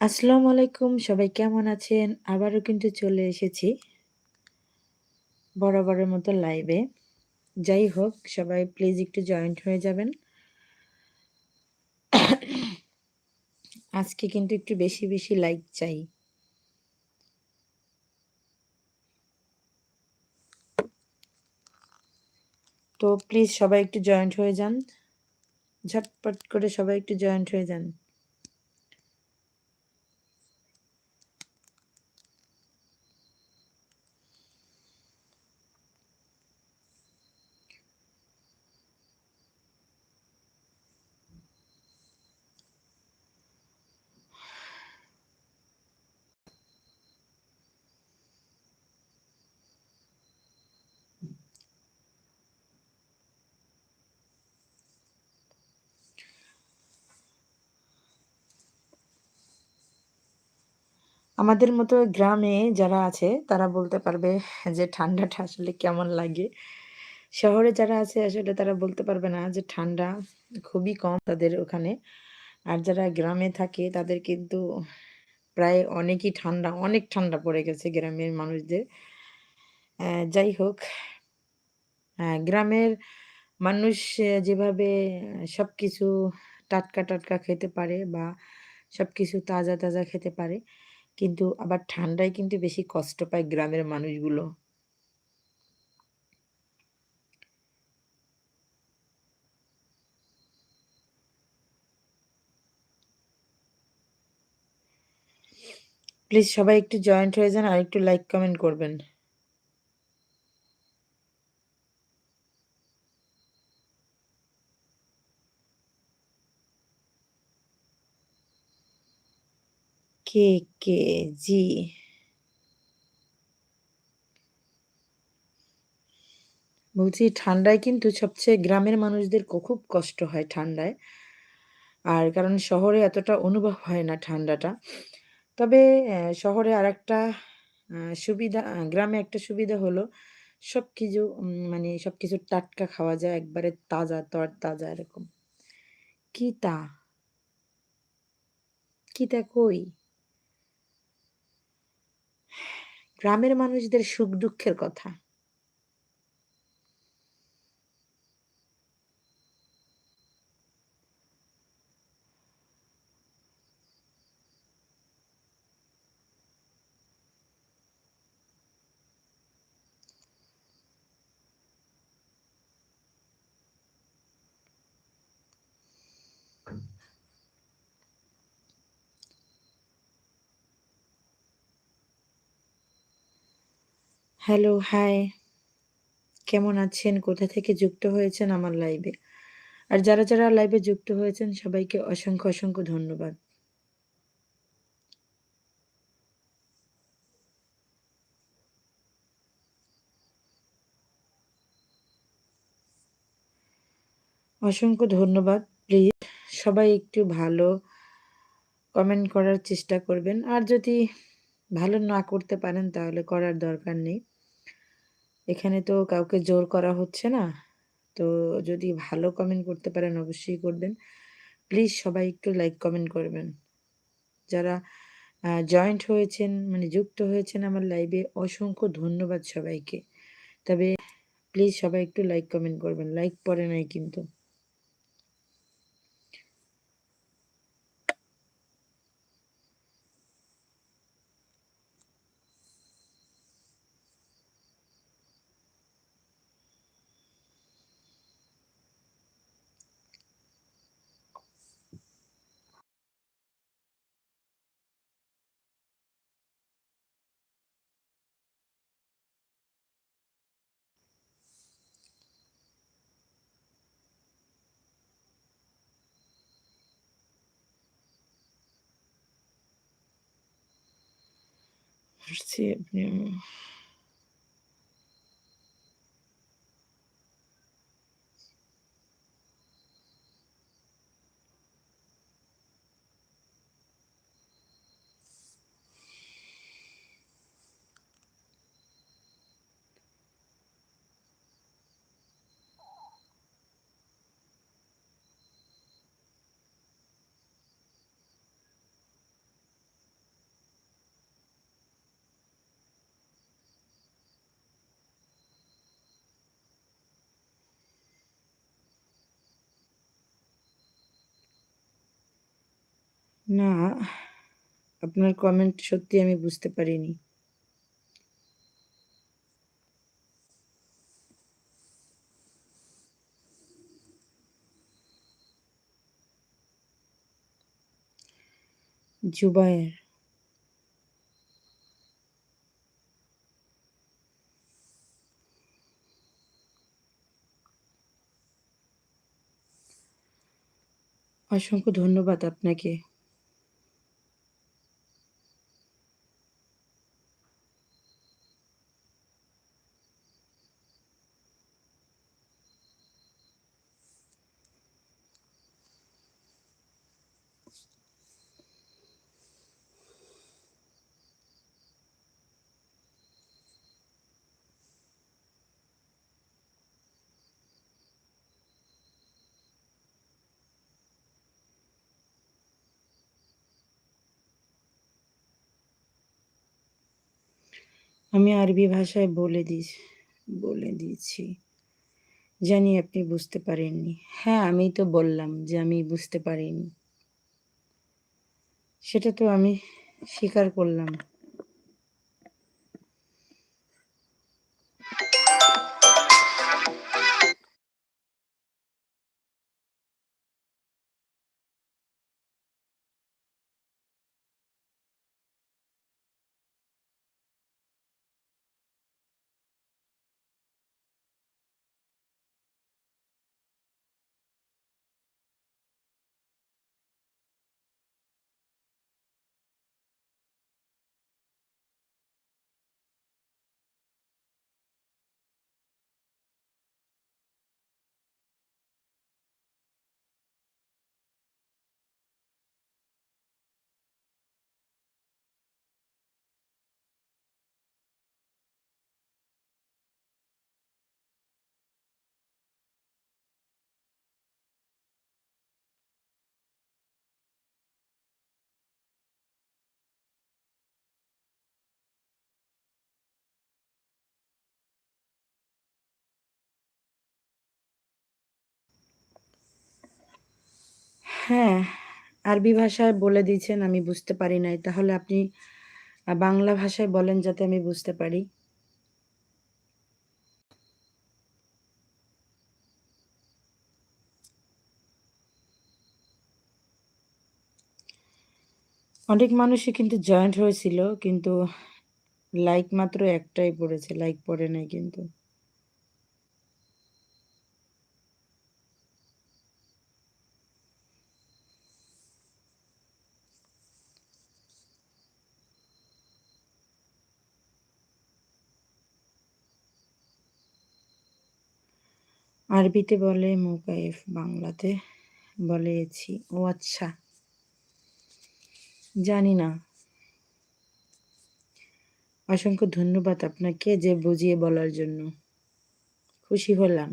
আসসালামু আলাইকুম সবাই কেমন আছেন? আবারও কিন্তু চলে এসেছি বরাবরের মতো লাইভে। যাই হোক সবাই প্লিজ একটু জয়েন্ট হয়ে যাবেন। আজকে কিন্তু একটু বেশি, বেশি লাইক চাই। তো প্লিজ সবাই একটু জয়েন্ট হয়ে যান। ঝটপট করে সবাই একটু জয়েন্ট হয়ে যান। আমাদের মতো গ্রামে যারা আছে তারা বলতে পারবে যে ঠান্ডাটা আসলে কেমন লাগে। শহরে যারা আছে আসলে তারা বলতে পারবে না যে ঠান্ডা খুবই কম তাদের ওখানে। আর যারা গ্রামে থাকে তাদের কিন্তু প্রায় অনেকই ঠান্ডা, অনেক ঠান্ডা পড়ে গেছে গ্রামের মানুষদের। যাই হোক গ্রামের মানুষ যেভাবে সব কিছু টাটকা, টাটকা খেতে পারে বা সব কিছু তাজা, তাজা খেতে পারে। কিন্তু আবার ঠান্ডায় কিন্তু বেশি কষ্ট পায় গ্রামের মানুষগুলো। প্লিজ সবাই একটু জয়েন্ট হয়ে যান আর একটু লাইক কমেন্ট করবেন। কে, কে? জি। বলছি ঠান্ডায় কিন্তু সবচেয়ে গ্রামের মানুষদের খুব কষ্ট হয় ঠান্ডায়। আর কারণ শহরে এতটা অনুভব হয় না ঠান্ডাটা। তবে শহরে আর একটা সুবিধা গ্রামে একটা সুবিধা হলো সবকিছু উম মানে সবকিছু টাটকা খাওয়া যায় একবারে তাজা, তর তাজা এরকম। কি তা? কি তা কই? গ্রামের মানুষদের সুখ-দুঃখের কথা। Hello, hi. কেমন আছেন? কোথা থেকে যুক্ত হয়েছেন আমার লাইভে? আর যারা, যারা লাইভে যুক্ত হয়েছেন সবাইকে অসংখ্য, অসংখ্য ধন্যবাদ। অসংখ্য ধন্যবাদ। প্লিজ সবাই একটু ভালো কমেন্ট করার চেষ্টা করবেন। আর যদি ভালো না করতে পারেন তাহলে করার দরকার নেই। এখানে তো কাউকে জোর করা হচ্ছে না। তো যদি ভালো কমেন্ট করতে পারেন, অবশ্যই করবেন। প্লিজ সবাই একটু লাইক কমেন্ট করবেন। যারা জয়েন্ট হয়েছেন মানে যুক্ত হয়েছেন আমার লাইভে অসংখ্য ধন্যবাদ সবাইকে। তবে প্লিজ সবাই একটু লাইক কমেন্ট করবেন। লাইক পড়ে নাই কিন্তু। আসছি আপনি না, আপনার কমেন্ট সত্যি আমি বুঝতে পারিনি। জুবায়ের। অসংখ্য ধন্যবাদ আপনাকে। আমি আরবি ভাষায় বলে দিস বলে দিয়েছি। জানি আপনি বুঝতে পারেননি। হ্যাঁ, আমি তো বললাম যে আমি বুঝতে পারিনি। সেটা তো আমি স্বীকার করলাম। হ্যাঁ, আরবি ভাষায় বলে দিয়েছেন আমি বুঝতে পারি নাই। তাহলে আপনি বাংলা ভাষায় বলেন যাতে আমি বুঝতে পারি। অনেক মানুষই কিন্তু জয়েন্ট হয়েছিল কিন্তু লাইক মাত্র একটাই পড়েছে, লাইক পড়ে নাই কিন্তু। আরবিতে বলে মোকায়েফ, বাংলাতে বলেছি ও আচ্ছা। জানি না। অসংখ্য ধন্যবাদ আপনাকে যে বুঝিয়ে বলার জন্য। খুশি হলাম।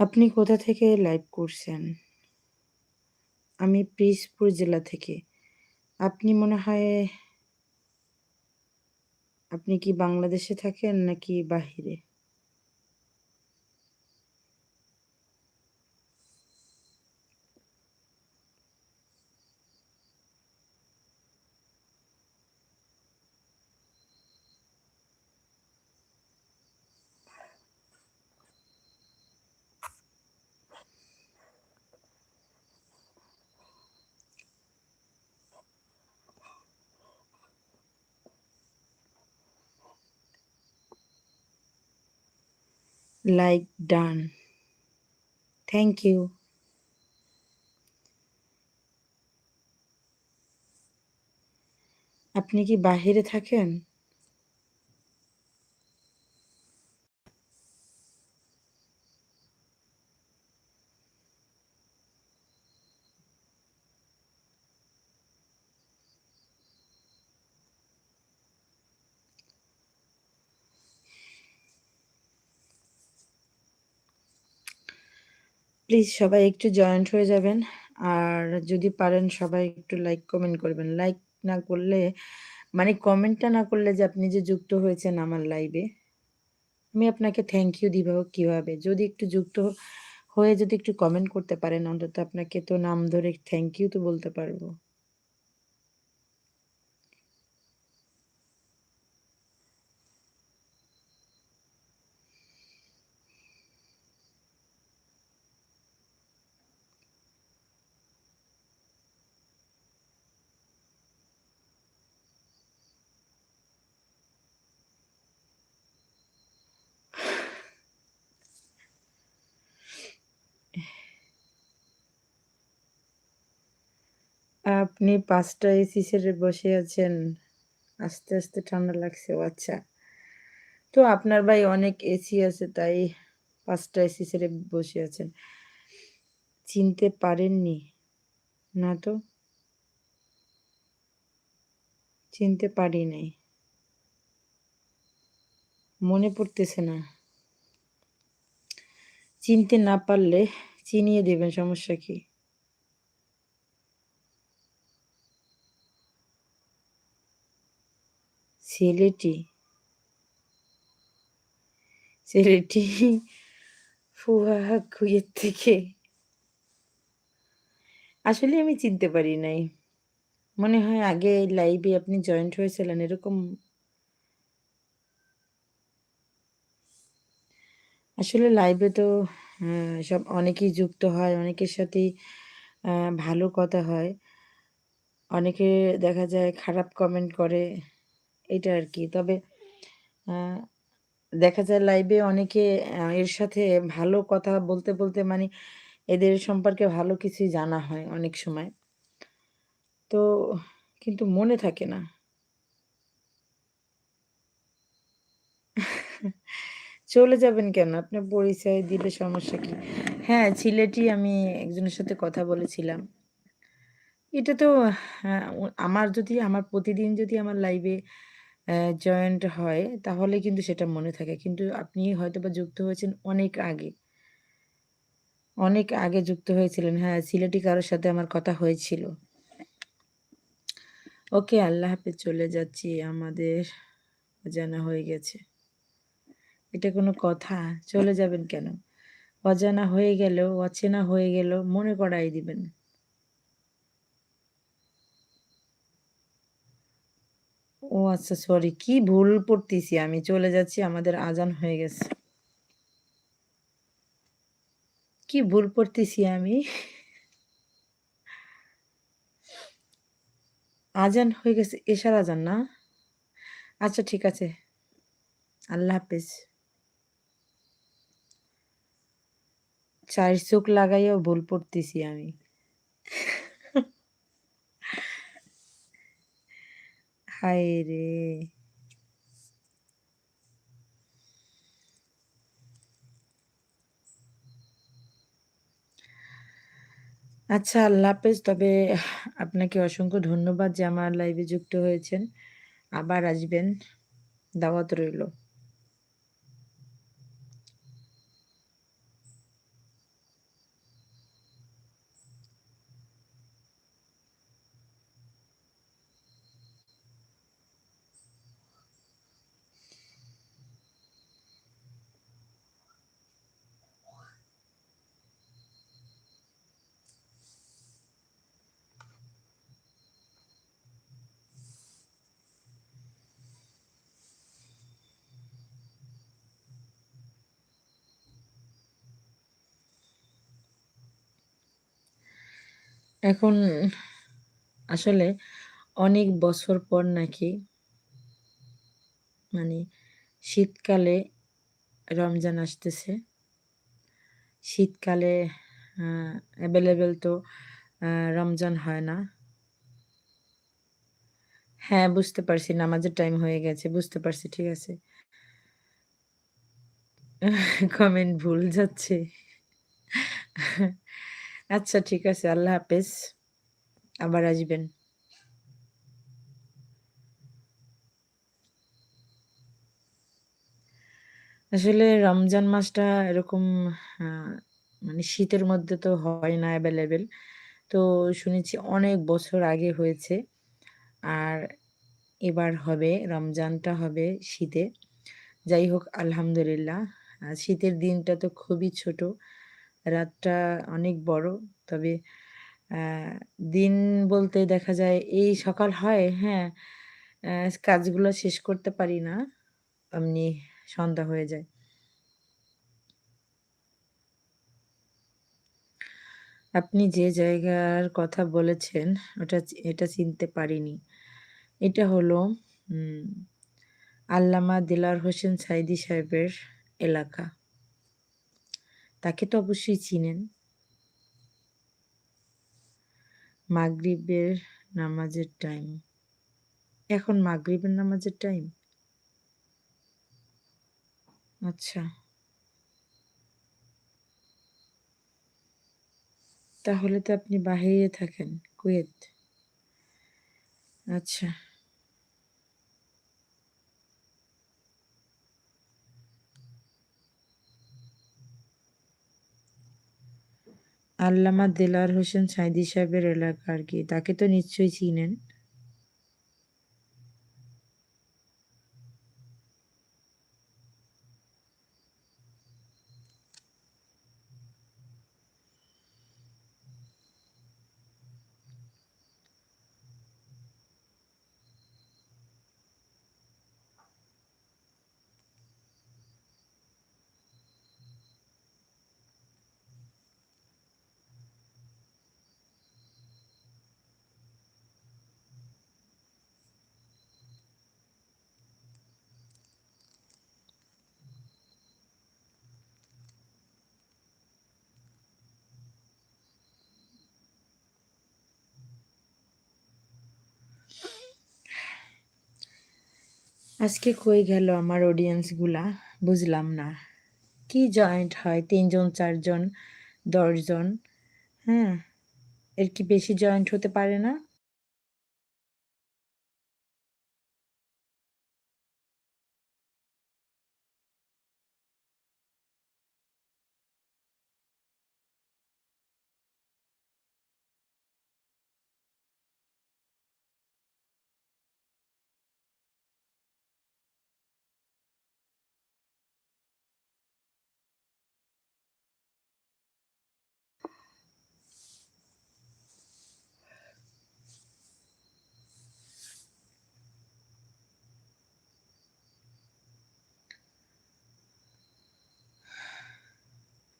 আপনি কোথা থেকে লাইভ করছেন? আমি পিরোজপুর জেলা থেকে। আপনি মনে হয় আপনি কি বাংলাদেশে থাকেন নাকি বাহিরে? Like done. Thank you. আপনি কি বাহিরে থাকেন? প্লিজ সবাই একটু জয়েন্ট হয়ে যাবেন। আর যদি পারেন সবাই একটু লাইক, কমেন্ট করবেন। লাইক না করলে মানে কমেন্টটা না করলে যে আপনি যে যুক্ত হয়েছেন আমার লাইভে আমি আপনাকে থ্যাংক ইউ দিব কীভাবে যদি একটু যুক্ত হয়ে যদি একটু কমেন্ট করতে পারেন অন্তত আপনাকে তো নাম ধরে থ্যাংক ইউ তো বলতে পারব। আপনি ৫ টা এসি ছেড়ে বসে আছেন। আস্তে, আস্তে ঠান্ডা লাগছে। ও আচ্ছা। তো আপনার ভাই অনেক এসি আছে তাই ৫ টা এসি ছেড়ে বসে আছেন। চিনতে পারেননি? না তো। চিনতে পারি নাই। মনে পড়তেছে না। চিনতে না পারলে চিনিয়ে দেবেন সমস্যা কি? ছেলেটি ছেলেটি ফুয়া কুয়েত থেকে। আসলে আমি চিনতে পারি নাই। মনে হয় আগে লাইভে আপনি জয়েন্ট হয়েছিলেন এরকম। আসলে লাইভে তো সব অনেকেই যুক্ত হয় অনেকের আহ, ভালো কথা হয়। অনেকে দেখা যায় খারাপ কমেন্ট করে। এটা আর কি তবে দেখা যায় লাইভে অনেকে এর সাথে ভালো কথা বলতে বলতে মানে এদের সম্পর্কে ভালো কিছুই জানা হয় অনেক সময় তো কিন্তু মনে থাকে না চলে যাবেন কেন? আপনার পরিচয় দিলে সমস্যা কি? হ্যাঁ, সিলেটি আমি একজনের সাথে কথা বলেছিলাম। এটা তো হ্যাঁ, আমার যদি আমার প্রতিদিন যদি আমার লাইভে জয়েন্ট হয় তাহলে কিন্তু সেটা মনে থাকে। কিন্তু আপনি হয়তো বা যুক্ত হয়েছেন অনেক আগে। অনেক আগে যুক্ত হয়েছিলেন। হ্যাঁ, সিলেটি কারোর সাথে আমার কথা হয়েছিল। ওকে, আল্লাহ হাফেজ চলে যাচ্ছি। আমাদের অজানা হয়ে গেছে। এটা কোনো কথা? চলে যাবেন কেন? অজানা হয়ে গেলেও, অচেনা হয়ে গেলেও মনে করাই দিবেন। ও আচ্ছা সরি কি ভুল পড়তেছি? আমি চলে যাচ্ছি, আমাদের আজান হয়ে গেছে। কি ভুল পড়তেছি আমি? আজান হয়ে গেছে, এশার আজান না? আচ্ছা ঠিক আছে। আল্লাহ হাফেজ। চার চোখ লাগাইও ভুল পড়তেছি আমি। হায় রে আচ্ছা আল্লাহ হাফেজ, তবে আপনাকে অসংখ্য ধন্যবাদ যে আমার লাইভে যুক্ত হয়েছেন। আবার আসবেন, দাওয়াত রইল। এখন আসলে অনেক বছর পর নাকি মানে শীতকালে রমজান আসতেছে। শীতকালে অ্যাভেলেবেল তো রমজান হয় না। হ্যাঁ বুঝতে পারছি, নামাজের টাইম হয়ে গেছে, বুঝতে পারছি, ঠিক আছে। কমেন্ট ভুল যাচ্ছে। আচ্ছা ঠিক আছে, আল্লাহ হাফেজ। আবার আসবেন। আসলে রমজান মাসটা এরকম মানে শীতের মধ্যে তো হয় না অ্যাভেলেবেল। তো শুনেছি অনেক বছর আগে হয়েছে। আর এবার হবে, রমজানটা হবে শীতে। যাই হোক, আলহামদুলিল্লাহ। শীতের দিনটা তো খুবই ছোট। রাতটা অনেক বড়। তবে দিন বলতে দেখা যায় এই সকাল হয়, হ্যাঁ? কাজগুলো শেষ করতে পারি না। এমনি সন্ধ্যা হয়ে যায়। আপনি যে জায়গার কথা বলেছেন ওটা এটা চিনতে পারিনি। এটা হলো আল্লামা দেলোয়ার হোসেন সাইদী সাহেবের এলাকা। তাকে তো অবশ্যই চিনেন। মাগরিবের নামাজের টাইম। এখন মাগরিবের নামাজের টাইম? আচ্ছা। তাহলে তো আপনি বাহিরে থাকেন, কুয়েত। আচ্ছা। আল্লামা দেলোয়ার হোসেন সাইদী সাহেবের এলাকা আর কি তাকে তো নিশ্চয়ই চিনেন? আজকে কই গেল আমার অডিয়েন্সগুলা বুঝলাম না। কি জয়েন্ট হয় ৩ জন, ৪ জন, ১০ জন, হ্যাঁ? এর কি বেশি জয়েন্ট হতে পারে না?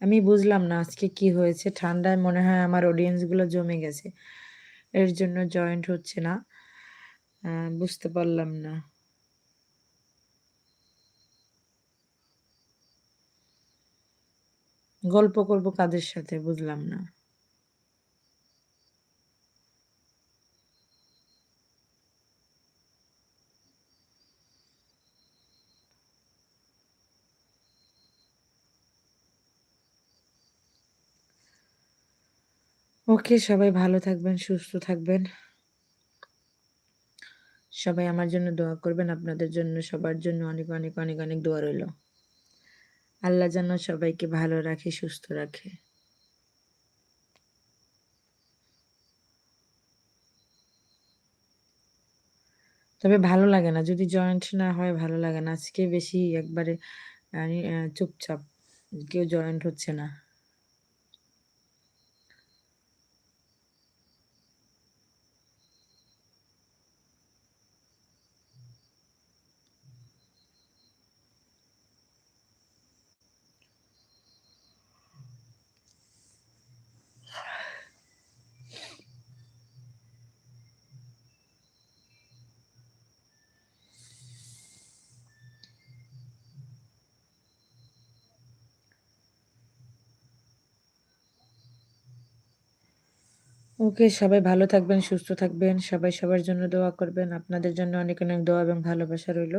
আমি বুঝলাম না আজকে কি হয়েছে। ঠান্ডায় মনে হয় আমার অডিয়েন্সগুলো জমে গেছে। এর জন্য জয়েন্ট হচ্ছে না। বুঝতে পারলাম না। গল্প করব কাদের সাথে বুঝলাম না। ওকে সবাই ভালো থাকবেন, সুস্থ থাকবেন। সবাই আমার জন্য দোয়া করবেন। আপনাদের জন্য সবার জন্য অনেক, অনেক, অনেক, অনেক দোয়া রইল। আল্লাহ যেন সবাইকে ভালো রাখে, সুস্থ রাখে। তবে ভালো লাগে না। যদি জয়েন্ট না হয় ভালো লাগে না। আজকে বেশি একবারে চুপচাপ। কেউ জয়েন্ট হচ্ছে না। ওকে সবাই ভালো থাকবেন, সুস্থ থাকবেন। সবাই সবার জন্য দোয়া করবেন। আপনাদের জন্য অনেক, অনেক দোয়া এবং ভালোবাসা রইল।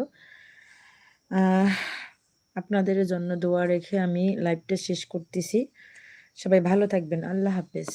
আপনাদের জন্য দোয়া রেখে আমি লাইভটা শেষ করতেছি। সবাই ভালো থাকবেন। আল্লাহ হাফেজ।